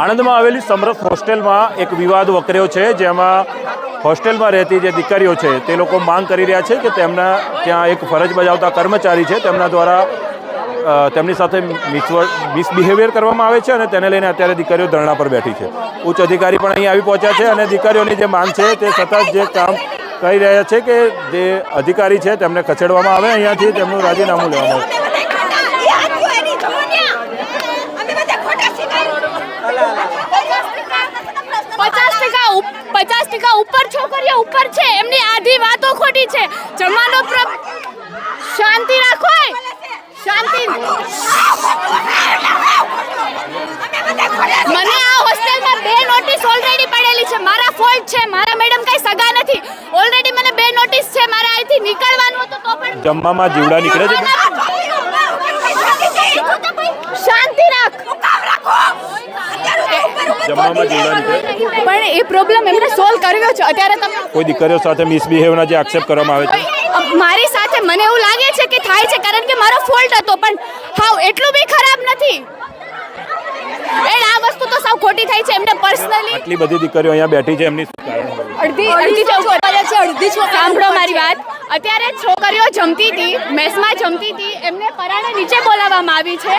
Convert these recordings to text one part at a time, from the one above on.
આણંદમાં આવેલી સમરસ હોસ્ટેલમાં એક વિવાદ વકર્યો છે, જેમાં હોસ્ટેલમાં રહેતી જે દીકરીઓ છે, તે લોકો માંગ કરી રહ્યા છે કે તેમના ત્યાં એક ફરજ બજાવતા કર્મચારી છે, તેમના દ્વારા તેમની સાથે મિસબિહેવિયર કરવામાં આવે છે અને તેને લઈને અત્યારે દીકરીઓ ધરણા પર બેઠી છે. ઉચ્ચ અધિકારી પણ અહીં આવી પહોંચ્યા છે અને દીકરીઓની જે માંગ છે, તે સતત જે કામ કરી રહ્યા છે કે જે અધિકારી છે, તેમને ખસેડવામાં આવે, અહીંયાથી તેમનું રાજીનામું લેવામાં આવે પચાસ ટકા ઉપ- પચાસ ટકા ઉપર ઉપર છે એમની આધી વાતો ખોટી છે. જમવાનો પ્ર- શાંતિ રાખો શાંતિ. મને આ હોસ્ટેલમાં બે નોટિસ ઓલરેડી પડેલી છે. મારા ફોલ્ટ છે મારા મેડમ કઈ સગા નથી. ઓલરેડી મને બે નોટિસ છે મારે અહીંથી નીકળવાનું હતું તો પણ જમવામાં જીવડા નીકળે છે શાંતિ રાખ જમવામાં જીવવાની પણ એ પ્રોબ્લેમ એમને સોલ્વ કર્યો છે. અત્યારે તમે કોઈ દીકરીઓ સાથે મિસબિહેવના જે આક્ષેપ કરવામાં આવે છે. મારી સાથે મને એવું લાગે છે કે થાય છે કારણ કે મારો ફોલ્ટ હતો પણ હાવ એટલું બી ખરાબ નથી. એન્ડ આ વસ્તુ તો સાવ ખોટી થાય છે એમને પર્સનલી આટલી બધી દીકરીઓ અહીંયા બેઠી છે એમની શું કારણ છે? અડધી અડધી છોકરીઓ છે અડધી છોકરીઓ સાંભળો મારી વાત. અત્યારે છોકરીઓ જમતી હતી મેસમાં જમતી હતી એમને પરાણે નીચે બોલાવવામાં આવી છે.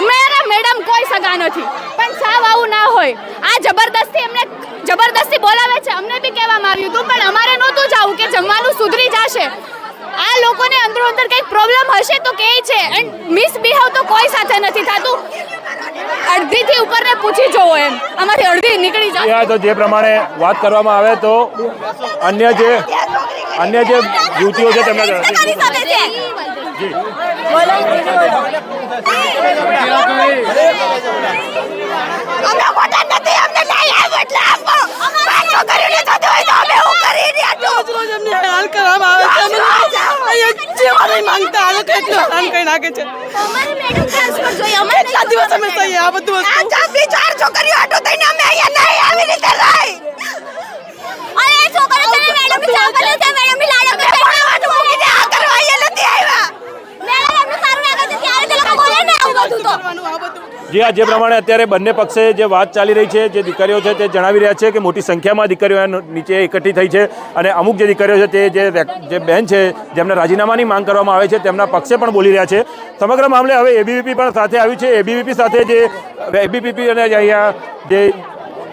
અમારા મેડમ કોઈ સગા નથી. આવું ના હોય. આ જબરદસ્તી એમને જબરદસ્તી બોલાવે છે. અમને બી કહેવામાં આવ્યું હતું પણ અમારે નહોતું જવું કે જમવાનું સુધરી જશે. આ લોકોને અંદરો અંદર કંઈક પ્રોબ્લેમ હશે તો કહે છે. એન્ડ મિસબિહેવ તો કોઈ સાથે નથી થતું. અડધીથી ઉપરને પૂછી જોવો એમ. આમાંથી અડધી નીકળી જાય તો જે પ્રમાણે વાત કરવામાં આવે તો અન્ય જે અન્ય જે યુવતીઓ છે તેમના જી અમે ખોટા નથી અમને એટલે આપો. પાંચ છોકરીઓને થતું હોય તો અમે હું કરી રહ્યા રોજ રોજ હેરાન કરવામાં આવે છે. અમે અહીંયા જેવા માંગતા આ લોકો એટલું હેરાન કરી નાખે છે. અમારી મેડમ ટ્રાન્સફર જોઈએ. અમે કેટલા દિવસ અમે આ બધું આ ચાર છોકરીઓ આટો થઈને અમે અહીંયા નહીં આવી રીતે રહી અરે એ છોકરો તમે મેડમની ચાપલે છે મેડમની લાડો પર ભણવાનું મૂકીને આ કરવા અહીંયા નથી આવ્યા મેડમ એમને સારું લાગે છે ત્યારે તે લોકો બોલે ને આવું બધું તો કરવાનું આ બધું જી આ જે પ્રમાણે અત્યારે બંને પક્ષે જે વાત ચાલી રહી છે, જે દીકરીઓ છે તે જણાવી રહ્યા છે કે મોટી સંખ્યામાં દીકરીઓ નીચે એકઠી થઈ છે અને અમુક જે દીકરીઓ છે તે જે જે બેન છે જેમને રાજીનામાની માંગ કરવામાં આવે છે તેમના પક્ષે પણ બોલી રહ્યા છે. સમગ્ર મામલે હવે એબીવીપી પણ સાથે આવ્યું છે. એબીવીપી સાથે જે એબીવીપી અને અહીંયા જે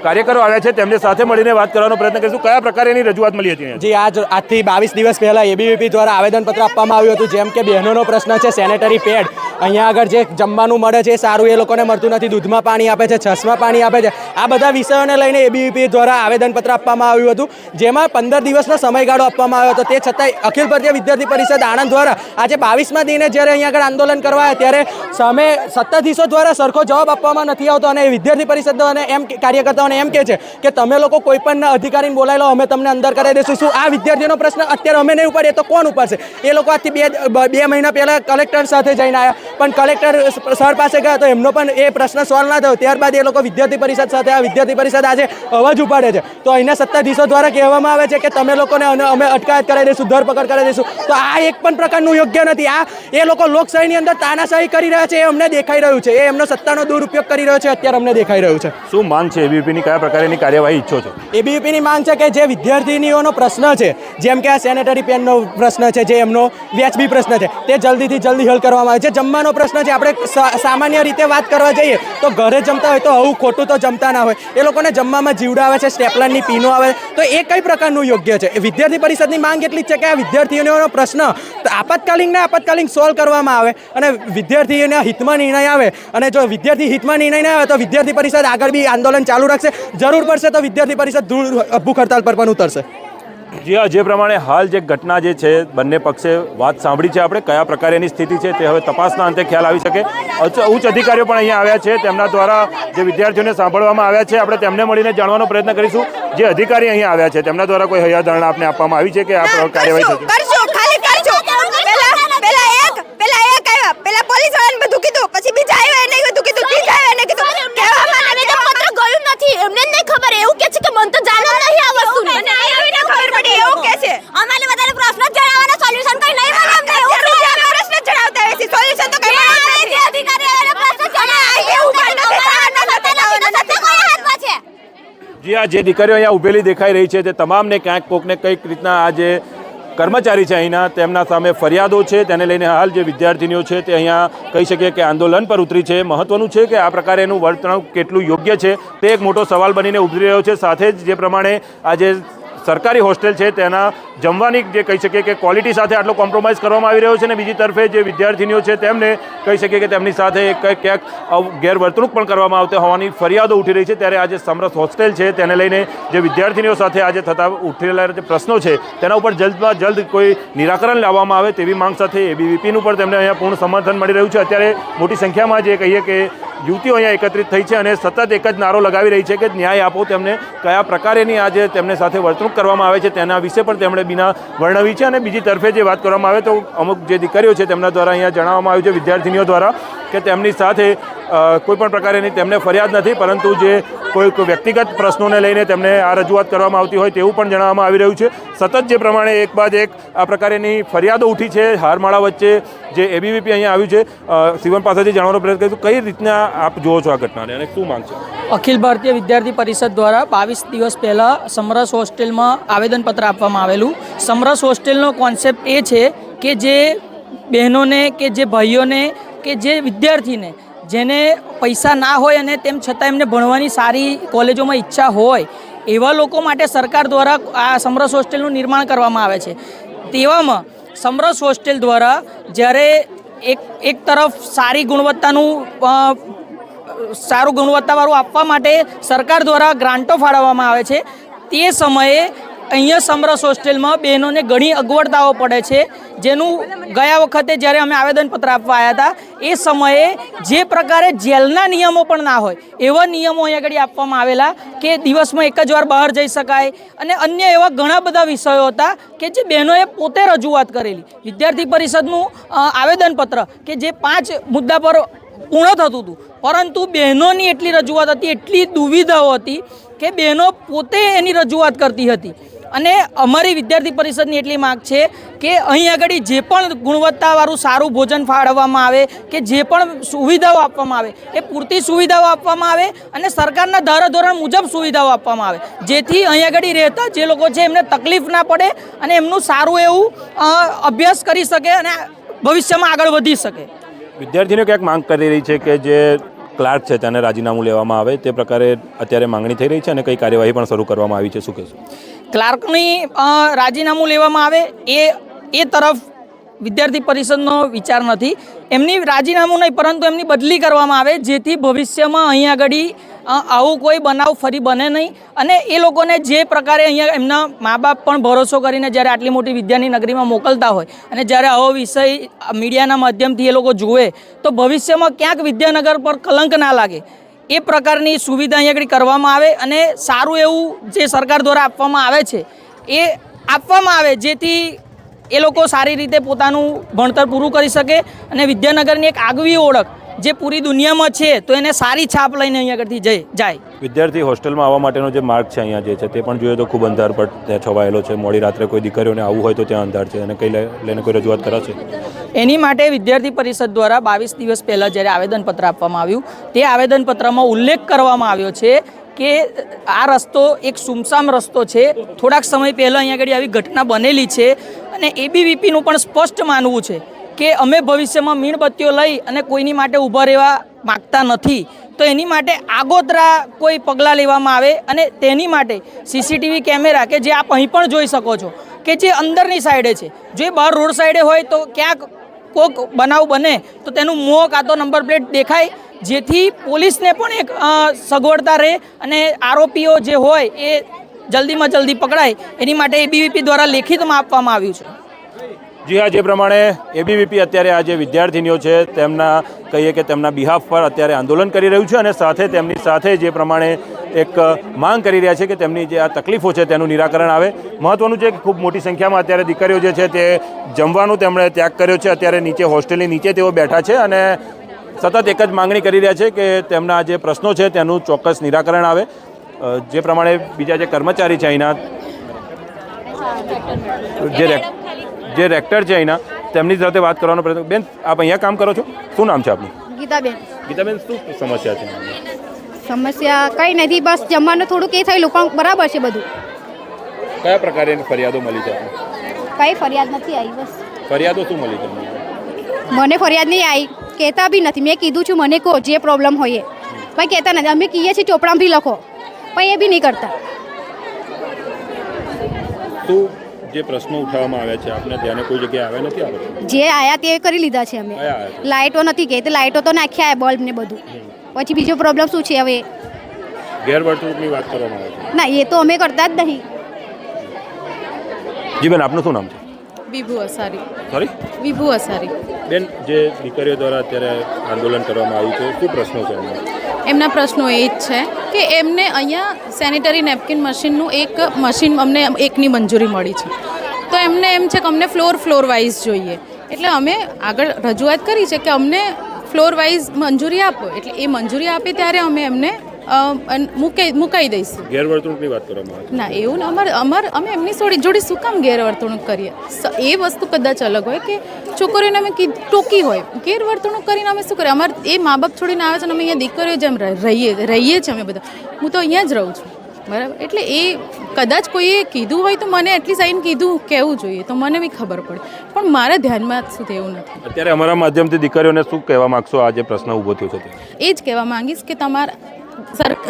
કાર્યકરો આવ્યા છે, તેમને સાથે મળીને વાત કરવાનો પ્રયત્ન કરીશું. કયા પ્રકારેની રજૂઆત મળી હતી? જી, આજ, આજથી બાવીસ દિવસ પહેલાં એબીવીપી દ્વારા આવેદનપત્ર આપવામાં આવ્યું હતું, જેમ કે બહેનોનો પ્રશ્ન છે, સેનેટરી પેડ. અહીંયા આગળ જે જમવાનું મળે છે, એ સારું, એ લોકોને મળતું નથી, દૂધમાં પાણી આપે છે, છસમાં પાણી આપે છે. આ બધા વિષયોને લઈને એબીવીપી દ્વારા આવેદનપત્ર આપવામાં આવ્યું હતું, જેમાં પંદર દિવસનો સમયગાળો આપવામાં આવ્યો હતો. તે છતાંય અખિલ ભારતીય વિદ્યાર્થી પરિષદ આણંદ દ્વારા આજે બાવીસમાં દિને જ્યારે અહીંયા આગળ આંદોલન કરવા ત્યારે સામે સત્તાધીશો દ્વારા સરખો જવાબ આપવામાં નથી આવતો અને વિદ્યાર્થી પરિષદોને એમ કાર્યકર્તાઓને એમ કહે છે કે તમે લોકો કોઈ પણ અધિકારીને બોલાવી લો અમે તમને અંદર કરાવી દઈશું. શું આ વિદ્યાર્થીઓનો પ્રશ્ન અત્યારે અમે નહીં ઉપાડીએ તો કોણ ઉપાડશે? એ લોકો આજથી બે બે મહિના પહેલાં કલેક્ટર સાથે જઈને આવ્યા પણ કલેક્ટર સર પાસે ગયા તો એમનો પણ એ પ્રશ્ન સોલ્વ ના થયો. ત્યારબાદ એ લોકો વિદ્યાર્થી પરિષદ સાથે આ વિદ્યાર્થી પરિષદ આજે અવાજ ઉપાડે છે. તો અહીંના સત્તાધીશો દ્વારા કહેવામાં આવે છે કે તમે લોકોને અમે અટકાયત કરાવી દઈશું, ધરપકડ કરાવી દઈશું. તો આ એક પણ પ્રકારનું યોગ્ય નથી. આ, એ લોકો લોકશાહીની અંદર તાનાશાહી કરી રહ્યા છે, એ અમને દેખાઈ રહ્યું છે. એ એમનો સત્તાનો દુરુપયોગ કરી રહ્યો છે, અત્યારે અમને દેખાઈ રહ્યું છે. શું માન છે? એબીવીપીની કયા પ્રકારની કાર્યવાહી ઈચ્છો છો? એબીવીપીની માંગ છે કે જે વિદ્યાર્થીનીઓનો પ્રશ્ન છે, જેમ કે આ સેનેટરી પેનનો પ્રશ્ન છે, જે એમનો વ્યાજબી પ્રશ્ન છે, તે જલ્દીથી જલ્દી હલ કરવામાં આવે. છે જમવાનો પ્રશ્ન છે, આપણે સામાન્ય રીતે વાત કરવા જઈએ, તો ઘરે જમતા હોય તો આવું ખોટું તો જમતા ના હોય. એ લોકોને જમવામાં જીવડા આવે છે, સ્ટેપલરની પીનો આવે. તો એ કઈ પ્રકારનું યોગ્ય છે? વિદ્યાર્થી પરિષદની માંગ એટલી જ છે કે આ વિદ્યાર્થીઓનો પ્રશ્ન આપાતકાલીનને આપાતકાલીન સોલ્વ કરવામાં આવે અને વિદ્યાર્થીઓના હિતમાં નિર્ણય આવે. અને જો વિદ્યાર્થી હિતમાં નિર્ણય ના આવે તો વિદ્યાર્થી પરિષદ આગળ બી આંદોલન ચાલુ રાખશે. જરૂર પડશે તો વિદ્યાર્થી પરિષદ ધૂળ ભૂખ હડતાલ પર પણ ઉતરશે. જી હા જે પ્રમાણે હાલ જે ઘટના જે છે બંને પક્ષે વાત સાંભળી છે આપણે કયા પ્રકારેની સ્થિતિ છે તે હવે તપાસના અંતે ખ્યાલ આવી શકે. ઉચ્ચ- ઉચ્ચ અધિકારીઓ પણ અહીંયા આવ્યા છે તેમના દ્વારા જે વિદ્યાર્થીઓને સાંભળવામાં આવ્યા છે આપણે તેમને મળીને જાણવાનો પ્રયત્ન કરીશું. જે અધિકારી અહીંયા આવ્યા છે તેમના દ્વારા કોઈ હૈયાધારણા આપને આપવામાં આવી છે કે આ કાર્યવાહી થશે કરશું ખાલી કરશું પેલા પેલા એક પેલા એક આવ્યા પેલા પોલીસ વાળાને બધું કીધું પછી બીજા આવ્યા એને બધું કીધું ત્રીજા આવ્યા એને કીધું કહેવામાં આવેદન પત્ર ગયું નથી એમને નહીં ખબર એવું કે છે કે મને તો જાણ જ નહીં આ વસ્તુની મને આવીને ખબર પડી એવું કે છે અમારે બધાને પ્રશ્ન જણાવવાના સોલ્યુશન કઈ નહીં મળે અમને એવું કે પ્રશ્ન જણાવતા હોય છે સોલ્યુશન તો કઈ મળે નથી અધિકારી પ્રશ્ન જણાવે એવું પણ નથી થવાનું નથી થવાનું નથી કોઈ જે આ જે દીકરીઓ અહીંયા ઉભેલી દેખાઈ રહી છે તે તમામને ક્યાંક કોકને કંઈક રીતના આ જે કર્મચારી છે અહીંના, તેમના સામે ફરિયાદો છે, તેને લઈને હાલ જે વિદ્યાર્થીનીઓ છે તે અહીંયા કહી શકીએ કે આંદોલન પર ઉતરી છે. મહત્વનું છે કે આ પ્રકારે એનું વર્તણૂક કેટલું યોગ્ય છે, તે એક મોટો સવાલ બનીને ઉભરી રહ્યો છે. સાથે જ જે પ્રમાણે આ જે સરકારી હોસ્ટેલ છે તેના જમવાની જે કહી શકીએ કે ક્વોલિટી સાથે આટલો કોમ્પ્રોમાઇઝ કરવામાં આવી રહ્યો છે અને બીજી તરફે જે વિદ્યાર્થીનીઓ છે તેમને કહી શકીએ કે તેમની સાથે કંઈક ક્યાંક ગેરવર્તણૂક પણ કરવામાં આવતી હોવાની ફરિયાદો ઉઠી રહી છે. ત્યારે આજે સમરસ હોસ્ટેલ છે. તેને લઈને જે વિદ્યાર્થીનીઓ સાથે આજે થતા ઉઠેલા જે પ્રશ્નો છે, તેના ઉપર જલ્દમાં જલ્દ કોઈ નિરાકરણ લાવવામાં આવે તેવી માંગ સાથે એબીવીપીનું પણ તેમને અહીંયા પૂર્ણ સમર્થન મળી રહ્યું છે. અત્યારે મોટી સંખ્યામાં જે કહીએ કે યુવતીઓ અહીંયા એકત્રિત થઈ છે અને સતત એક જ નારો લગાવી રહી છે કે ન્યાય આપો તેમને કયા પ્રકારેની આજે તેમને સાથે વર્તણૂક કરવામાં આવે છે તેના વિશે પણ તેમણે બીના વર્ણવી છે અને બીજી તરફે જે વાત કરવામાં આવે તો અમુક જે દીકરીઓ છે તેમના દ્વારા અહીંયા જણાવવામાં આવ્યું છે, વિદ્યાર્થીનીઓ દ્વારા. કે તેમની સાથે કોઈપણ કોઈ પણ પ્રકારેની તેમને ફરિયાદ નથી, પરંતુ જે કોઈક વ્યક્તિગત પ્રશ્નોને લઈને તેમને આ રજૂઆત કરવામાં આવતી હોય તેવું પણ જણાવવામાં આવી રહ્યું છે. સતત જે પ્રમાણે એક બાદ એક આ પ્રકારેની ફરિયાદો ઉઠી છે, હારમાળા વચ્ચે જે એબીવીપી અહીંયા આવ્યું છે. સિવન પાસેથી જાણવાનો પ્રયત્ન કરીશું. કઈ રીતના આપ જુઓ છો આ ઘટનાને અને શું માંગ છે? અખિલ ભારતીય વિદ્યાર્થી પરિષદ દ્વારા બાવીસ દિવસ પહેલાં સમરસ હોસ્ટેલમાં આવેદનપત્ર આપવામાં આવેલું. સમરસ હોસ્ટેલનો કોન્સેપ્ટ એ છે કે જે બહેનોને કે જે ભાઈઓને કે જે વિદ્યાર્થીને જેને પૈસા ના હોય અને તેમ છતાં એમને ભણવાની સારી કોલેજોમાં ઈચ્છા હોય, એવા લોકો માટે સરકાર દ્વારા આ સમરસ હોસ્ટેલનું નિર્માણ કરવામાં આવે છે. તેવામાં સમરસ હોસ્ટેલ દ્વારા જ્યારે એક એક તરફ સારી ગુણવત્તાનું સારું ગુણવત્તાવાળું આપવા માટે સરકાર દ્વારા ગ્રાન્ટો ફાળવવામાં આવે છે, તે સમયે અહીંયા સમરસ હોસ્ટેલમાં બહેનોને ઘણી અગવડતાઓ પડે છે. જેનું ગયા વખતે જ્યારે અમે આવેદનપત્ર આપવા આવ્યા હતા, એ સમયે જે પ્રકારે જેલના નિયમો પણ ના હોય, એવા નિયમો અહીંયા આગળ આપવામાં આવેલા કે દિવસમાં એક જ વાર બહાર જઈ શકાય અને અન્ય એવા ઘણા બધા વિષયો હતા કે જે બહેનોએ પોતે રજૂઆત કરેલી. વિદ્યાર્થી પરિષદનું આવેદનપત્ર કે જે પાંચ મુદ્દા પર પૂર્ણ થતું હતું પરંતુ બહેનોની એટલી રજૂઆત હતી, એટલી દુવિધાઓ હતી કે બહેનો પોતે એની રજૂઆત કરતી હતી. અને અમારી વિદ્યાર્થી પરિષદની એટલી માંગ છે કે અહીં આગળ જે પણ ગુણવત્તાવાળું સારું ભોજન ફાળવવામાં આવે કે જે પણ સુવિધાઓ આપવામાં આવે, એ પૂરતી સુવિધાઓ આપવામાં આવે અને સરકારના ધારાધોરણ મુજબ સુવિધાઓ આપવામાં આવે. જેથી અહીં આગળ રહેતા જે લોકો છે એમને તકલીફ ના પડે અને એમનું સારું એવું અભ્યાસ કરી શકે અને ભવિષ્યમાં આગળ વધી શકે. વિદ્યાર્થીઓ ક્યાંક માંગ કરી રહી છે કે જે ક્લાર્ક છે તેને રાજીનામું લેવામાં આવે તે પ્રકારે અત્યારે માંગણી થઈ રહી છે અને કઈ કાર્યવાહી પણ શરૂ કરવામાં આવી છે, શું કહેશો? ક્લાર્કની રાજીનામું લેવામાં આવે એ એ તરફ વિદ્યાર્થી પરિષદનો વિચાર નથી. એમની રાજીનામું નહીં, પરંતુ એમની બદલી કરવામાં આવે, જેથી ભવિષ્યમાં અહીં આગળ આવું કોઈ બનાવ ફરી બને નહીં. અને એ લોકોને જે પ્રકારે અહીંયા એમના મા બાપ પણ ભરોસો કરીને જ્યારે આટલી મોટી વિદ્યાની નગરીમાં મોકલતા હોય અને જ્યારે આવો વિષય મીડિયાના માધ્યમથી એ લોકો જુએ, તો ભવિષ્યમાં ક્યાંક વિદ્યાનગર પર કલંક ના લાગે. એ પ્રકારની સુવિધા અહીંયા આગળ કરવામાં આવે અને સારું એવું જે સરકાર દ્વારા આપવામાં આવે છે, એ આપવામાં આવે, જેથી એ લોકો સારી રીતે પોતાનું ભણતર પૂરું કરી શકે અને વિદ્યાનગરની એક આગવી ઓળખ જે પૂરી દુનિયામાં છે તો એને સારી છાપ લઈને અહીંયા આગળથી જઈ જાય. વિદ્યાર્થી હોસ્ટેલમાં આવવા માટેનો જે માર્ગ છે અહીંયા જે છે તે પણ જોઈએ તો ખૂબ અંધારપટ ત્યાં છવાયેલો છે. મોડી રાત્રે કોઈ દીકરીઓને આવવું હોય તો ત્યાં અંધાર છે. અને કઈ લઈને કોઈ રજૂઆત કરાશે? એની માટે વિદ્યાર્થી પરિષદ દ્વારા બાવીસ દિવસ પહેલાં જ્યારે આવેદનપત્ર આપવામાં આવ્યું તે આવેદનપત્રમાં ઉલ્લેખ કરવામાં આવ્યો છે કે આ રસ્તો એક સુમસામ રસ્તો છે. થોડાક સમય પહેલાં અહીંયા આગળ આવી ઘટના બનેલી છે અને એબીવીપીનું પણ સ્પષ્ટ માનવું છે કે અમે ભવિષ્યમાં મીણબત્તીઓ લઈ અને કોઈની માટે ઊભા રહેવા માગતા નથી. તો એની માટે આગોતરા કોઈ પગલાં લેવામાં આવે અને તેની માટે સીસીટીવી કેમેરા કે જે આપ અહીં પણ જોઈ શકો છો કે જે અંદરની સાઈડે છે. જો એ બહાર રોડ સાઈડે હોય તો ક્યાંક કોક બનાવ બને, તો તેનું મોં કાં તો નંબર પ્લેટ દેખાય, જેથી પોલીસને પણ એક સગવડતા રહે અને આરોપીઓ જે હોય એ જલ્દીમાં જલ્દી પકડાય. એની માટે એબીવીપી દ્વારા લેખિતમાં આપવામાં આવ્યું છે. જી હા, જે પ્રમાણે એબીવીપી અત્યારે આ જે વિદ્યાર્થીનીઓ છે, તેમના કહીએ કે તેમના બિહાફ પર અત્યારે આંદોલન કરી રહ્યું છે અને સાથે તેમની સાથે જે પ્રમાણે એક માંગ કરી રહ્યા છે કે તેમની જે આ તકલીફો છે તેનું નિરાકરણ આવે. મહત્વનું છે કે ખૂબ મોટી સંખ્યામાં અત્યારે દીકરીઓ જે છે તે જમવાનું તેમણે ત્યાગ કર્યો છે. અત્યારે નીચે હોસ્ટેલની નીચે તેઓ બેઠા છે અને સતત એક જ માંગણી કરી રહ્યા છે કે તેમના જે પ્રશ્નો છે તેનું ચોક્કસ નિરાકરણ આવે. જે પ્રમાણે બીજા જે કર્મચારી છે અહીંના, જે જે રેક્ટર છે અહીંના તેમની સાથે વાત કરવાનો પ્રયત્ન બેન આપ અહીંયા કામ કરો છો? શું નામ છે આપનું? ગીતાબેન. ગીતાબેન શું સમસ્યા છે? સમસ્યા કંઈ નથી બસ જમવાનું થોડુંક એ થયેલું પણ બરાબર છે બધું. કયા પ્રકારની ફરિયાદો મળી છે આપને? કંઈ ફરિયાદ નથી આવી બસ. ફરિયાદો શું મળી તમને મને ફરિયાદ નહીં આવી કહેતા બી નથી. મેં કીધું છું મને કહો જે પ્રોબ્લેમ હોય એ. પણ કહેતા નથી. અમે કહીએ છીએ ચોપડામાંથી લખો પણ એ બી નહીં કરતા. શું જે પ્રશ્નો ઉઠાવવામાં આવ્યા છે આપને ધ્યાને કોઈ જગ્યાએ આવ્યા નથી આવ્યા જે આયા તે કરી લીધા છે અમે? લાઇટો નથી કહેતી લાઇટો તો નાખ્યા બલ્બ ને બધું. પછી બીજો પ્રોબ્લેમ શું છે હવે? ગેરવર્તણૂકની વાત કરવામાં આવે છે. ના એ તો અમે કરતા જ નહીં. જી બેન આપનું શું નામ છે? વિભુ અસારી. સોરી વિભુ અસારી. બેન જે દીકરીઓ દ્વારા અત્યારે આંદોલન કરવામાં આવ્યું છે શું પ્રશ્નો છે એમના એમના પ્રશ્નો એ જ છે કે એમને અહીંયા સેનિટરી નેપકિન મશીનનું એક મશીન અમને એકની મંજૂરી મળી છે. તો એમને એમ છે કે અમને ફ્લોર ફ્લોર વાઇઝ જોઈએ. એટલે અમે આગળ રજૂઆત કરી છે કે અમને ફ્લોર વાઇઝ મંજૂરી આપો. એટલે એ મંજૂરી આપે ત્યારે અમે એમને મૂકી મૂકાઈ દઈશું. ગેરવર્તણૂકની વાત કરવામાં આવે ના એવું ને અમારે અમાર અમે એમની જોડે જોડે શું કામ ગેરવર્તણૂક કરીએ? એ વસ્તુ કદાચ અલગ હોય કે છોકરીઓને અમે કીધ ટોકી હોય. ગેરવર્તણૂક કરીને અમે શું કરીએ? અમારે એ મા બાપ છોડીને આવે છે અને અમે અહીંયા દીકરીઓ જેમ રહીએ રહીએ છીએ અમે બધા. હું તો અહીંયા જ રહું છું. બરાબર? એટલે એ કદાચ કોઈએ કીધું હોય તો મને એટલી સાઈન કીધું કહેવું જોઈએ. તો મને બી ખબર પડે. પણ મારા ધ્યાનમાં સુધી એવું નથી. અત્યારે અમારા માધ્યમથી દીકરીઓને શું કહેવા માંગશો? આ જે પ્રશ્ન ઊભો થયો છે એ જ કહેવા માંગીશ કે તમારા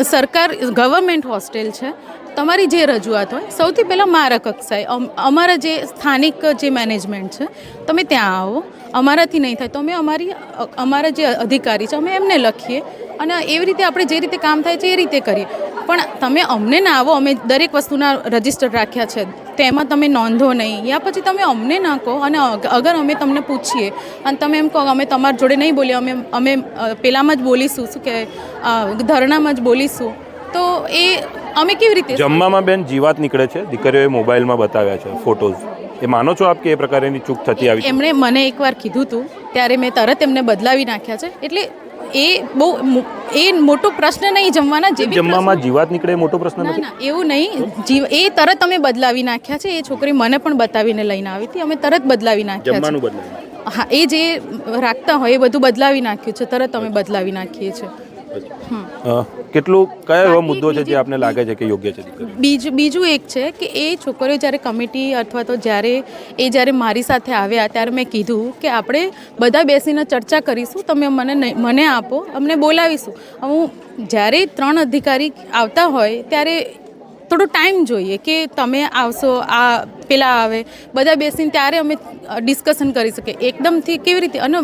સરકાર ગવર્મેન્ટ હોસ્ટેલ છે. તમારી જે રજૂઆત હોય, સૌથી પહેલાં મારા કક્ષાએ અમારા જે સ્થાનિક જે મેનેજમેન્ટ છે, તમે ત્યાં આવો, અમારાથી નહીં થાય. તો અમે અમારી અમારા જે અધિકારી છે, અમે એમને લખીએ અને એવી રીતે આપણે જે રીતે કામ થાય છે એ રીતે કરીએ. પણ તમે અમને ના આવો, અમે દરેક વસ્તુના રજિસ્ટર રાખ્યા છે, તેમાં તમે નોંધો નહીં, યા પછી તમે અમને ના કહો અને અગર અમે તમને પૂછીએ અને તમે એમ કહો અમે તમારી જોડે નહીં બોલીએ અમે અમે પેલામાં જ બોલીશું, શું કે ધરણામાં જ બોલીશું તો એ અમે કેવી રીતે જમવામાં બેન જીવાત નીકળે છે. દીકરીઓએ મોબાઈલમાં બતાવ્યા છે ફોટોઝ. એ માનો છો આપ કે એ પ્રકારની ચૂક થતી આવી એમણે મને એકવાર કીધું હતું ત્યારે મેં તરત એમને બદલાવી નાખ્યા છે. એટલે એ બહુ મો- એ મોટો પ્રશ્ન નહીં જમવાના જે જમવામાં જીવાત નીકળે મોટો પ્રશ્ન ના ના એવું નહીં. જીવ એ તરત અમે બદલાવી નાખ્યા છે. એ છોકરી મને પણ બતાવીને લઈને આવી હતી. અમે તરત બદલાવી નાખ્યા જમવાનું બદલાવી. હા એ જે રાખતા હોય એ બધું બદલાવી નાખ્યું છે. તરત અમે બદલાવી નાખીએ છીએ. કેટલું, કયો એવો મુદ્દો છે જે આપને લાગે છે કે યોગ્ય છે? બીજું બીજું એક છે કે એ છોકરીઓ જ્યારે કમિટી અથવા તો જ્યારે એ જ્યારે મારી સાથે આવ્યા ત્યારે મેં કીધું કે આપણે બધા બેસીને ચર્ચા કરીશું, તમે મને મને આપો, અમને બોલાવીશું. હું જ્યારે ત્રણ અધિકારી આવતા હોય ત્યારે થોડો ટાઈમ જોઈએ કે તમે આવશો, આ પેલા આવે, બધા બેસીને ત્યારે અમે ડિસ્કશન કરી શકીએ. એકદમથી કેવી રીતે? અને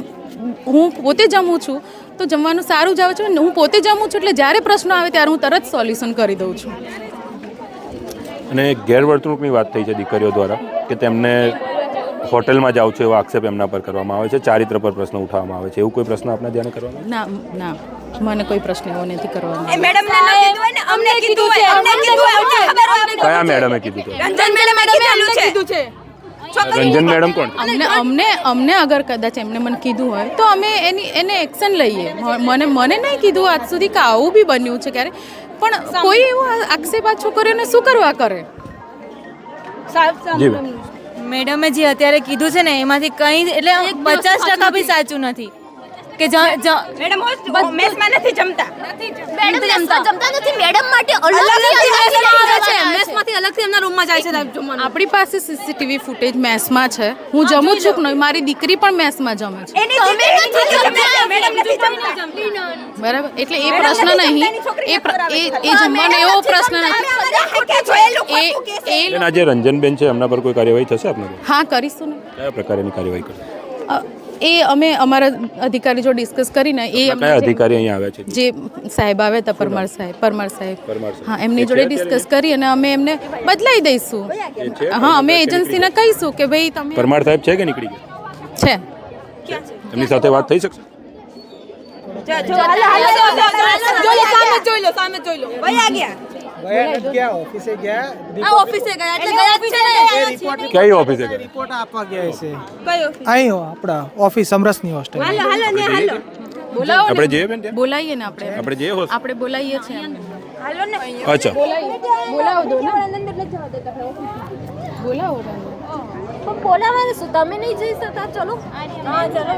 હું પોતે જમું છું તો જમવાનું સારું જ આવે છે હું પોતે જમું છું એટલે જ્યારે પ્રશ્ન આવે ત્યારે હું તરત સોલ્યુશન કરી દઉં છું. અને ગેરવર્તણૂકની વાત થઈ છે દીકરીઓ દ્વારા કે તેમને હોટેલમાં જાવ છું એવો આક્ષેપ એમના પર કરવામાં આવે છે? ચારિત્ર પર પ્રશ્ન ઉઠાવવામાં આવે છે? એવું કોઈ પ્રશ્ન આપના ધ્યાને કરવામાં ના ના. મને કોઈ પ્રશ્ન એવો નથી કરવાનો. એ મેડમ ને કીધું અમને કીધું છે. અમને કીધું આવે? કયા મેડમે કીધું છે રંજન મેડમે કીધું છે. રંજન મેડમ કોણ અમને અમને અમને અગર કદાચ એમને મને કીધું હોય તો અમે એની એને એક્શન લઈએ. મને મને નહીં કીધું આજ સુધી કે આવું બી બન્યું છે ક્યારે. પણ કોઈ એવો આક્ષેપ આ છોકરીઓને શું કરવા કરે. મેડમે જે અત્યારે કીધું છે ને એમાંથી કંઈ એટલે પચાસ ટકા બી સાચું નથી. કે મેડમ મેસમાં નથી જમતા. મેડમ મેસમાં જમતા નથી મેડમ માટે મેસમાંથી અલગથી એમના રૂમમાં જાય છે જમવાનું. આપણી પાસે સીસીટીવી ફૂટેજ મેસમાં છે. હું જમું છું કે નહીં? મારી દીકરી પણ મેસમાં જમે છે. બરાબર? એટલે એ પ્રશ્ન નહીં. એ એ જમવાનો એવો પ્રશ્ન નથી. એ આજે રંજનબેન છે એમના પર કોઈ કાર્યવાહી થશે આપણે? હા કરીશું ને. કયા પ્રકારની કાર્યવાહી કરશે? એ અમે અમારા અધિકારી જો ડિસ્કસ કરીને એ અમને કયા અધિકારી અહીંયા આવ્યા છે જે સાહેબ આવ્યા હતા પરમાર સાહેબ પરમાર સાહેબ હા એમની જોડે ડિસ્કસ કરી અને અમે એમને બદલાઈ દઈશું હા અમે એજન્સીને કહીશું કે ભાઈ તમે પરમાર સાહેબ છે કે નીકળી ગયા છે એમની સાથે વાત થઈ શકશે જોઈ લો સામે જોઈ લો વયા ગયા આ ઓફિસે ગયા એટલે ગયા છે ને? કઈ ઓફિસે ગયા? રિપોર્ટ આપવા ગયા છે. કઈ ઓફિસ? અહીં હો, આપણા ઓફિસ સમરસની હોસ્ટેલ બોલાવો આપણે જઈએ બેન ને આપણે. આપણે જઈએ હોસ્ટેલ? આપણે બોલાવીએ છીએ. ને. અચ્છા. બોલાવો દો ને બોલાવો. તમને. બોલાવે શું તમે નહીં જઈ શકતા. ચલો. હા ચલો.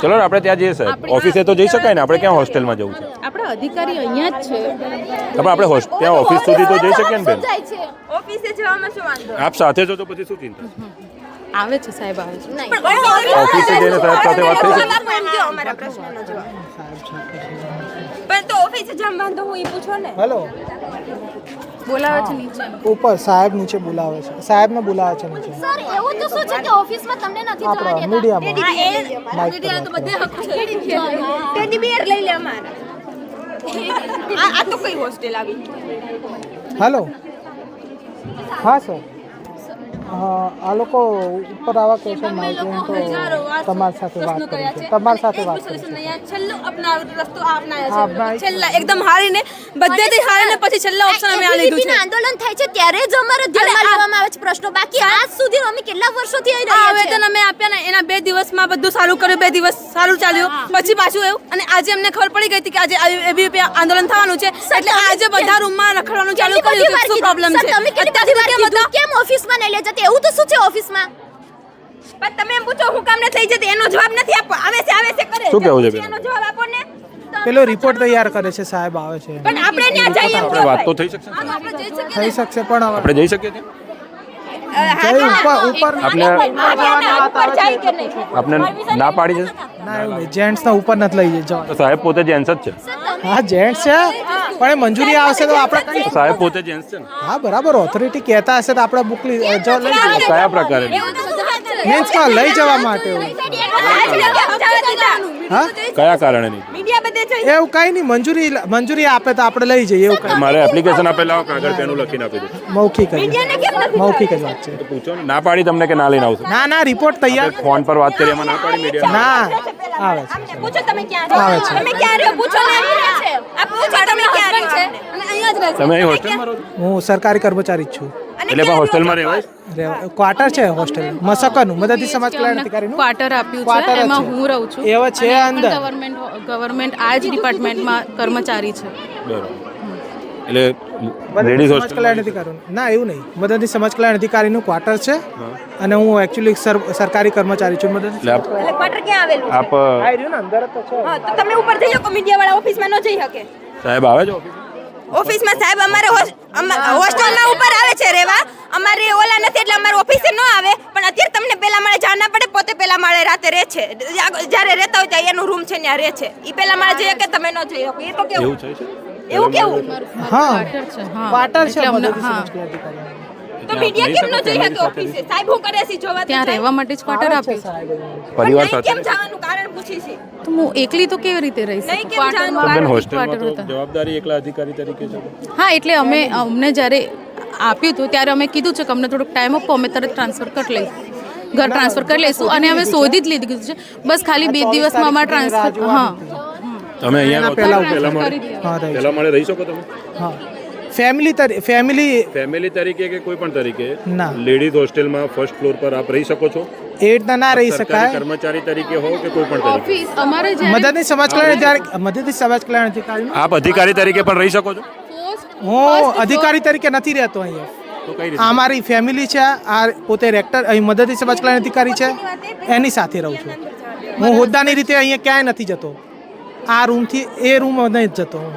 ચલો ને આપણે ત્યાં જઈએ સાહેબ. ઓફિસે તો જઈ શકાય ને? આપણે ક્યાં હોસ્ટેલમાં જવું છે? આપણા અધિકારી અહીંયા જ છે. તમે આપણે ત્યાં ઓફિસ સુધી તો જઈ શકીએ ને બેન? ઓફિસે જવામાં શું વાંધો? આપ સાથે જો તો પછી શું ચિંતા? આવે છે સાહેબ આવે છે. નહીં. ઓફિસે જઈને સાહેબ સાથે વાત થઈ શકે? એમ અમારા પ્રશ્નનો જવાબ? પણ તો ઓફિસે જમવાનું હું એ પૂછો ને. હેલો. બોલાવે છે નીચે. ઉપર સાહેબ નીચે બોલાવે છે. સાહેબને બોલાવે છે નીચે. સર એવું તો શું છે કે ઓફિસમાં તમને નથી આપણા મીડિયામાં. તો બધે હક છે. ટેડી બિયર લઈ લે અમારા આ તો કઈ હોસ્ટેલ આવી. હેલો હા સર આ લોકો ઉપર આવા કહે છે તો તમારી સાથે વાત કરી છે. તમારી સાથે વાત કરી છે. છેલ્લો અપનાવ રસ્તો આપનાયો છે. છેલ્લા એકદમ હારીને બધેથી હારીને પછી છેલ્લા ઓપ્શન અમે આ લીધું છે. આંદોલન થાય છે ત્યારે જ અમારે ધ્યાનમાં લેવામાં આવે છે પ્રશ્નો. બાકી આજ સુધી અમે કેટલા વર્ષોથી આવી રહ્યા છે આવેદન અમે આપ્યા ને એના બે દિવસમાં બધું સારું કર્યું બે દિવસ સારું ચાલ્યું. પછી પાછું એવું અને આજે અમને ખબર પડી ગઈ હતી કે આજે એબીપી આંદોલન થવાનું છે. એટલે આજે બધા રૂમમાં રખડવાનું ચાલુ કર્યું શું પ્રોબ્લેમ છે? અત્યારથી કેટલી બધી કેમ ઓફિસમાં નહીં લઈ જતી? એવું તો શું છે ઓફિસમાં? પણ તમે એમ પૂછો હું કામ નથી જતી? એનો જવાબ નથી આપો આવે છે આવે છે કરે શું કહેવું છે એનો જવાબ આપો ને. પેલો રિપોર્ટ તૈયાર કરે છે સાહેબ આવે છે. પણ આપણે ત્યાં જઈએ આપણે વાત તો થઈ શકશે. ને? થઈ શકશે પણ આપણે જઈ શકીએ ત્યાં? આપને ના પાડી છે. ના એવું નહીં. જેન્ટ્સને ઉપર નથી લઈ જવા તો સાહેબ પોતે જેન્ટ્સ જ છે. હા જેન્ટ્સ છે પણ એ મંજૂરી આવશે તો આપણે કઈ સાહેબ પોતે જેન્ટ્સ છે હા બરાબર. ઓથોરિટી કહેતા હશે તો આપણે બુક લઈ જઈએ. કયા પ્રકારે? મીન્સ લઈ જવા માટે. હા? કયા કારણે નહીં? મીડિયા બધે જઈ એવું કઈ નહીં મંજૂરી મંજૂરી આપે તો આપણે લઈ જઈએ એવું કઈ મારે એપ્લિકેશન આપેલા કાગળ પેનું લખીને આપી દો મૌખિક મૌખિક જ વાત છે. પૂછો ના. પાડી તમને કે ના લઈને આવશો? ના ના રિપોર્ટ તૈયાર ફોન પર વાત કરી એમાં ના પાડી મીડિયા ના. આવે છે. પૂછો તમે ક્યાં આવે છે. તમે ક્યાં રહો પૂછો ને આ પૂછો તમે ક્યાં રહો છે? અને અહીંયા જ રહે છે તમે અહીં હોસ્ટેલમાં રહો હું સરકારી કર્મચારી જ છું. એટલે પણ હોસ્ટેલમાં રહેવાય? ક્વાર્ટર છે હોસ્ટેલ મસકનું મદદથી સમાજ કલ્યાણ અધિકારીનું ક્વાર્ટર આપ્યું છે એમાં હું રહું છું. એવા છે અંદર. ગવર્મેન્ટ ગવર્મેન્ટ આ જ ડિપાર્ટમેન્ટમાં કર્મચારી છે. બરાબર. એટલે લેડીઝ સમાજ કલ્યાણ અધિકારીનું. ના એવું નહીં. મદદની સમાજ કલ્યાણ અધિકારીનું ક્વાર્ટર છે અને હું એકચ્યુઅલી સરકારી કર્મચારી છું. મદદ એટલે ક્વાર્ટર ક્યાં આવેલું આપ અંદર તો છે. હા તો તમે ઉપર જઈ શકો મીડિયા વાળા ઓફિસમાં ન જઈ શકે. સાહેબ આવે છે ઓફિસ ઓફિસમાં સાહેબ અમારે હોસ- હોસ્ટેલમાં ઉપર આવે છે રેવા અમારે ઓલા નથી એટલે અમારે ઓફિસે ન આવે. પણ અત્યારે તમને પેલા માળે જાણ ના પડે પોતે પેલા માળે રાતે રહે છે. જ્યારે રહેતા હોય ત્યાં એનું રૂમ છે ત્યાં રહે છે. એ પેલા માળે જઈએ કે તમે ન જઈ શકો. એ તો કેવું? છે? એવું કેવું? હા. ક્વાર્ટર છે હા. ક્વાર્ટર છે એટલે અમને- મદદની હા. સમાજ કલ્યાણ અધિકારીનું તો મીડિયા કેમ ન જઈ શકે ઓફિસે સાહેબ હું કરે છે જોવા ત્યાં રહેવા માટે જ ક્વાર્ટર પરિવાર કેમ જવાનું? કારણ પૂછી છે. તો હું એકલી તો કેવી રીતે રહીશ નહીં કેમ જવાનું? બેન હોસ્ટેલમાં ક્વાર્ટર તો હતા. જવાબદારી એકલા અધિકારી તરીકે છે. હા એટલે અમે અમને જ્યારે આપ્યું હતું ત્યારે અમે કીધું છે કે અમને થોડોક ટાઈમ આપો અમે તરત ટ્રાન્સફર કરી લઈશું. ઘર ટ્રાન્સફર કરી લઈશું અને અમે શોધી જ લીધું છે. બસ ખાલી બે દિવસમાં અમારે ટ્રાન્સફર હા. તમે અહીંયા? પહેલા પહેલા કરી માળે. હા રહી પહેલા માળે રહી શકો તમે? હા. ફેમિલી તરીકે ફેમિલી ફેમિલી તરીકે કે કોઈ પણ તરીકે? ના. લેડીઝ હોસ્ટેલમાં ફર્સ્ટ ફ્લોર પર આપ રહી શકો છો? એ રીતના ના રહી શકાય. કર્મચારી તરીકે હો કે કોઈ પણ તરીકે? ઓફિસ અમારે જ્યારે મદદની સમાજ કલ્યાણ અધિકારી મદદની સમાજ કલ્યાણ અધિકારી આપ અધિકારી તરીકે પણ રહી શકો છો? હું અધિકારી તરીકે નથી રહેતો અહીંયા. તો કઈ રીતે? આ મારી ફેમિલી છે આ પોતે રેક્ટર અહીં મદદની સમાજ કલ્યાણ અધિકારી છે એની સાથે રહું છું. હું હોદ્દાની રીતે અહીંયા ક્યાંય નથી જતો. આ રૂમથી એ રૂમ નહીં જતો હું.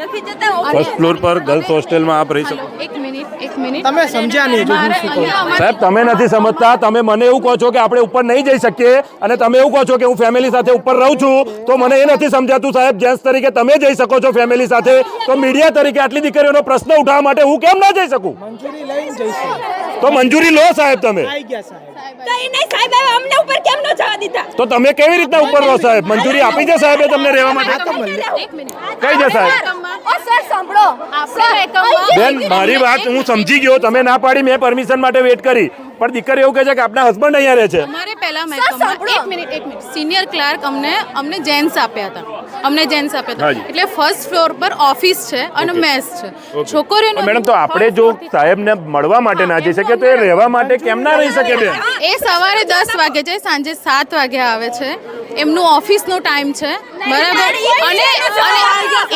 ફર્સ્ટ ફ્લોર પર ગર્લ્સ હોસ્ટેલમાં આપ રહી શકો. એક મિનિટ એક મિનિટ. તમે સમજ્યા નહીં જો હું શું કહું. સાહેબ તમે નથી સમજતા તમે મને એવું કહો છો કે આપણે ઉપર નહીં જઈ શકીએ અને તમે એવું કહો છો કે હું ફેમિલી સાથે ઉપર રહું છું તો મને એ નથી સમજાતું સાહેબ જેન્ટ્સ તરીકે તમે જઈ શકો છો ફેમિલી સાથે તો મીડિયા તરીકે આટલી દીકરીઓનો પ્રશ્ન ઉઠાવવા માટે હું કેમ ના જઈ શકું? મંજૂરી લઈને જઈશું. તો મંજૂરી લો સાહેબ તમે. આવી ગયા સાહેબ. તો એ નહીં સાહેબ હવે અમને ઉપર કેમ ન જવા દીધા? તો તમે કેવી રીતના ઉપર રહો સાહેબ? મંજૂરી આપી છે સાહેબે તમને રહેવા માટે? કઈ છે સાહેબ? ઓ સર સાંભળો. આપણા એકમમાં બેન મારી વાત હું સમજી ગયો. તમે ના પાડી મેં પરમિશન માટે વેટ કરી. પણ દીકરી એવું કહે છે કે આપના હસબન્ડ અહીંયા રહે છે. અમારે પહેલા મહેકમમાં એક મિનિટ એક મિનિટ. સિનિયર ક્લાર્ક અમને અમને જેન્ટ્સ આપ્યા હતા. અમને જેન્ટ્સ આપ્યા હતા. એટલે ફર્સ્ટ ફ્લોર પર ઓફિસ છે અને મેસ છે. છોકરીઓને મેડમ તો આપણે જો સાહેબને મળવા માટે ના જઈ શકીએ તો એ રહેવા માટે કેમ ના રહી શકે બેન? એ સવારે દસ વાગે છે સાંજે સાત વાગે આવે છે. એમનું ઓફિસનો ટાઈમ છે. બરાબર? અને અને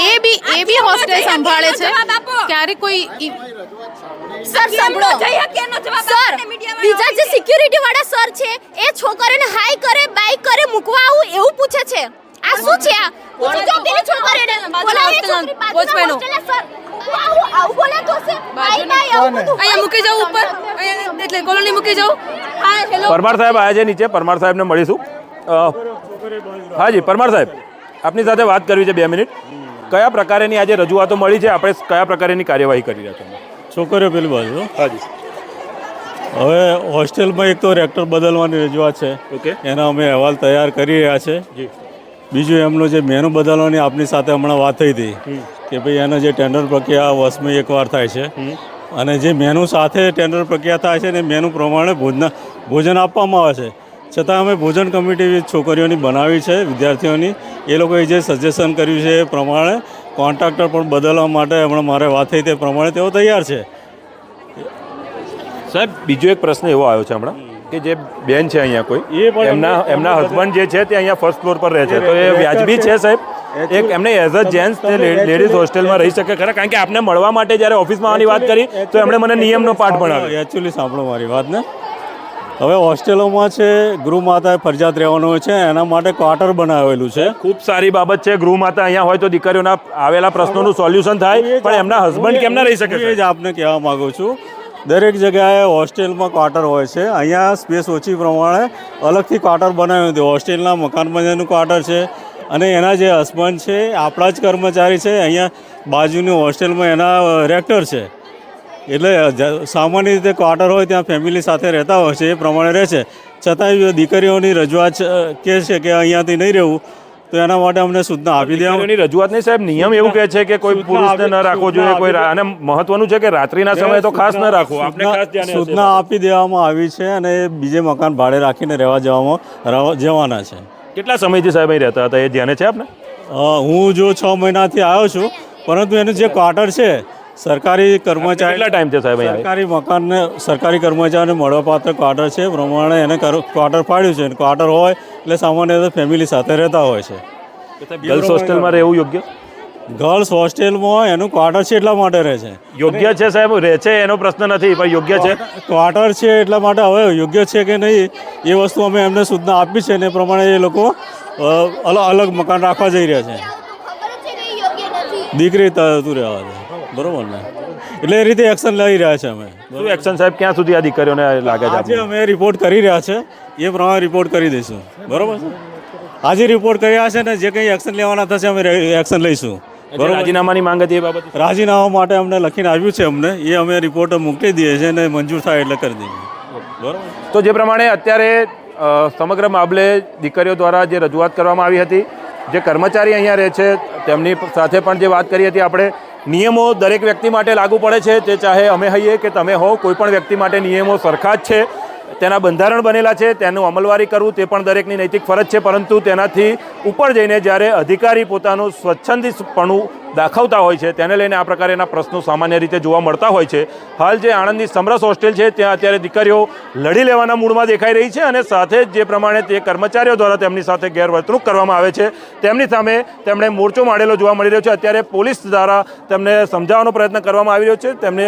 એ બી એ બી હોસ્ટેલ સંભાળે છે. ક્યારે કોઈ સર સાંભળો. સર બીજા જે સિક્યુરિટી વાળા સર છે એ છોકરીને હાઈ કરે બાઈક કરે મૂકવા આવું એવું પૂછે છે. આ શું છે આ? પૂછી જો પેલી છોકરીને બોલાવો છોકરી બાજુના સર આવું આવું બોલે તો છે. બાય બાય આવું અહીંયા મૂકી જાઉં ઉપર. એટલે કોલોની મૂકી જાઉં હા હેલો પરમાર સાહેબ આજે છે નીચે. પરમાર સાહેબને મળીશું. હાજી પરમાર સાહેબ આપની સાથે વાત કરવી છે બે મિનિટ. કયા પ્રકારેની આજે રજૂઆતો મળી છે? આપણે કયા પ્રકારેની કાર્યવાહી કરી રહ્યા છો છોકરીઓ પેલી બાજુ. હાજી. હવે હોસ્ટેલમાં એક તો રેક્ટર બદલવાની રજૂઆત છે. ઓકે. એના અમે અહેવાલ તૈયાર કરી રહ્યા છે. જી. બીજું એમનો જે મેનુ બદલવાની આપની સાથે હમણાં વાત થઈ હતી કે ભાઈ એનો જે ટેન્ડર પ્રક્રિયા વર્ષમાં એકવાર થાય છે. અને જે મેનુ સાથે ટેન્ડર પ્રક્રિયા થાય છે ને મેનુ પ્રમાણે ભોજન ભોજન આપવામાં આવે છે. છતાં અમે ભોજન કમિટી છોકરીઓની બનાવી છે વિદ્યાર્થીઓની. એ લોકોએ જે સજેશન કર્યું છે એ પ્રમાણે કોન્ટ્રાક્ટર પણ બદલવા માટે હમણાં મારે વાત થઈ તે પ્રમાણે તેઓ તૈયાર છે. સાહેબ બીજો એક પ્રશ્ન એવો આવ્યો છે હમણાં કે જે બેન છે અહીંયા કોઈ એમના એમના હસબન્ડ જે છે તે અહીંયા ફર્સ્ટ ફ્લોર પર રહે છે. તો એ વ્યાજબી છે. સાહેબ? એક એમને એઝ અ જેન્ટ્સ તે લેડીઝ હોસ્ટેલમાં રહી શકે ખરા? કારણ કે આપને મળવા માટે જ્યારે ઓફિસમાં આવવાની વાત કરી તો એમણે મને નિયમનો પાઠ ભણાવ્યો. એકચ્યુઅલી સાંભળો મારી વાતને. હવે હોસ્ટેલોમાં છે ગૃહ માતાએ ફરજિયાત રહેવાનું હોય છે એના માટે ક્વાર્ટર બનાવેલું છે. ખૂબ સારી બાબત છે ગૃહ માતા અહીંયા હોય તો દીકરીઓના આવેલા પ્રશ્નોનું સોલ્યુશન થાય પણ એમના હસબન્ડ કેમ ના રહી શકે એ જ આપને કહેવા માગું છું. દરેક જગ્યાએ હોસ્ટેલમાં ક્વાર્ટર હોય છે. અહીંયા સ્પેસ ઓછી પ્રમાણે અલગથી ક્વાર્ટર બનાવ્યું હતું. હોસ્ટેલના મકાનમાં જેનું ક્વાર્ટર છે. અને એના જે હસબન્ડ છે આપણા જ કર્મચારી છે. અહીંયા બાજુની હોસ્ટેલમાં એના રેક્ટર છે. એટલે સામાન્ય રીતે ક્વાર્ટર હોય ત્યાં ફેમિલી સાથે રહેતા હોય છે એ પ્રમાણે રહે છે. છતાંય દીકરીઓની રજૂઆત કહે છે કે અહીંયાથી નહીં રહેવું તો એના માટે અમને સૂચના આપી દેવાની રજૂઆત નહીં સાહેબ નિયમ એવું કહે છે કે કોઈ પુરુષને ન રાખવો જોઈએ કોઈ અને મહત્વનું છે કે રાત્રિના સમયે તો ખાસ ન રાખવો આપણે સૂચના આપી દેવામાં આવી છે અને બીજે મકાન ભાડે રાખીને રહેવા જવામાં રહેવા જવાના છે. કેટલા સમયથી સાહેબ અહીં રહેતા હતા એ ધ્યાને છે આપને? હું જો છ મહિનાથી આવ્યો છું પરંતુ એનું જે ક્વાર્ટર છે સરકારી કર્મચારી કેટલા ટાઈમ છે સાહેબ અહીંયા? સરકારી મકાનને સરકારી કર્મચારીને મળવાપાત્ર ક્વાર્ટર છે. પ્રમાણે એને ક્વાર્ટર પાડ્યું છે. ક્વાર્ટર હોય એટલે સામાન્ય રીતે ફેમિલી સાથે રહેતા હોય છે. ગર્લ્સ હોસ્ટેલમાં રહેવું યોગ્ય? ગર્લ્સ હોસ્ટેલમાં એનું ક્વાર્ટર છે એટલા માટે રહે છે. યોગ્ય છે સાહેબ? રહે છે એનો પ્રશ્ન નથી પણ યોગ્ય છે? ક્વાર્ટર છે એટલા માટે હવે યોગ્ય છે કે નહીં એ વસ્તુ અમે એમને સૂચના આપી છે અને એ પ્રમાણે એ લોકો અલગ અલગ મકાન રાખવા જઈ રહ્યા છે. ખબર જ છે કે ઈ યોગ્ય નથી. દીકરી તું રહેવા દે. બરોબર ને? એટલે એ રીતે એક્શન લઈ રહ્યા છે અમે. શું એક્શન સાહેબ ક્યાં સુધી આ દીકરીઓને લાગે છે આજે અમે રિપોર્ટ કરી રહ્યા છે. એ પ્રમાણે રિપોર્ટ કરી દઈશું. બરોબર છે? આજે રિપોર્ટ કર્યા છે ને જે કંઈ એક્શન લેવાના થશે અમે એક્શન લઈશું. રાજીનામાની માંગ હતી એ બાબત? રાજીનામા માટે અમને લખીને આવ્યું છે અમને. એ અમે રિપોર્ટ મોકલી દઈએ છીએ અને મંજૂર થાય એટલે કરી દઈએ. બરોબર? તો જે પ્રમાણે અત્યારે સમગ્ર મામલે દીકરીઓ દ્વારા જે રજૂઆત કરવામાં આવી હતી જે કર્મચારી અહીંયા રહે છે તેમની સાથે પણ જે વાત કરી હતી આપણે નિયમો દરેક વ્યક્તિ માટે લાગુ પડે છે. તે ચાહે અમે હઈએ કે તમે હો, કોઈ પણ વ્યક્તિ માટે નિયમો સરખા જ છે. તેના બંધારણ બનેલા છે, તેનું અમલવારી કરવું તે પણ દરેકની નૈતિક ફરજ છે, પરંતુ તેનાથી ઉપર જઈને જ્યારે અધિકારી પોતાનું સ્વચ્છંદીપણું દાખવતા હોય છે. તેને લઈને આ પ્રકારના પ્રશ્નો સામાન્ય રીતે જોવા મળતા હોય છે. હાલ જે આણંદની સમરસ હોસ્ટેલ છે, ત્યાં અત્યારે દીકરીઓ લડી લેવાના મૂડમાં દેખાઈ રહી છે અને સાથે જ જે પ્રમાણે તે કર્મચારીઓ દ્વારા તેમની સાથે ગેરવર્તણૂક કરવામાં આવે છે. તેમની સામે તેમણે મોરચો માંડેલો જોવા મળી રહ્યો છે. અત્યારે પોલીસ દ્વારા તેમને સમજાવવાનો પ્રયત્ન કરવામાં આવી રહ્યો છે. તેમને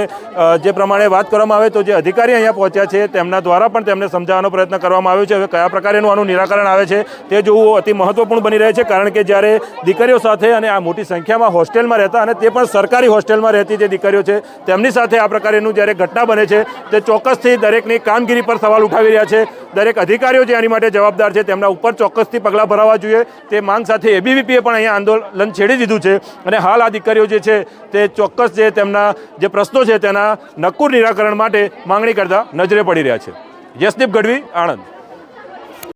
જે પ્રમાણે વાત કરવામાં આવે તો જે અધિકારી અહીંયા પહોંચ્યા છે, તેમના દ્વારા પણ તેમને સમજાવવાનો પ્રયત્ન કરવામાં આવ્યો છે. હવે કયા પ્રકારેનું આનું નિરાકરણ આવે છે, તે જોવું અતિ મહત્વપૂર્ણ બની રહે છે. કારણ કે જ્યારે દીકરીઓ સાથે અને આ મોટી સંખ્યામાં હોસ્ટેલમાં રહેતા અને તે પણ સરકારી હોસ્ટેલમાં રહેતી જે દીકરીઓ છે, તેમની સાથે આ પ્રકારેનું જ્યારે ઘટના બને છે, તે ચોક્કસથી દરેકની કામગીરી પર સવાલ ઉઠાવી રહ્યા છે. દરેક અધિકારીઓ જે આની માટે જવાબદાર છે, તેમના ઉપર ચોક્કસથી પગલાં ભરાવા જોઈએ. તે માંગ સાથે એબીવીપીએ પણ અહીંયા આંદોલન છેડી દીધું છે અને હાલ આ દીકરીઓ જે છે, તે ચોક્કસ જે તેમના જે પ્રશ્નો છે, તેના નક્કુર નિરાકરણ માટે માંગણી કરતા નજરે પડી રહ્યા છે. યશદીપ ગઢવી, આણંદ.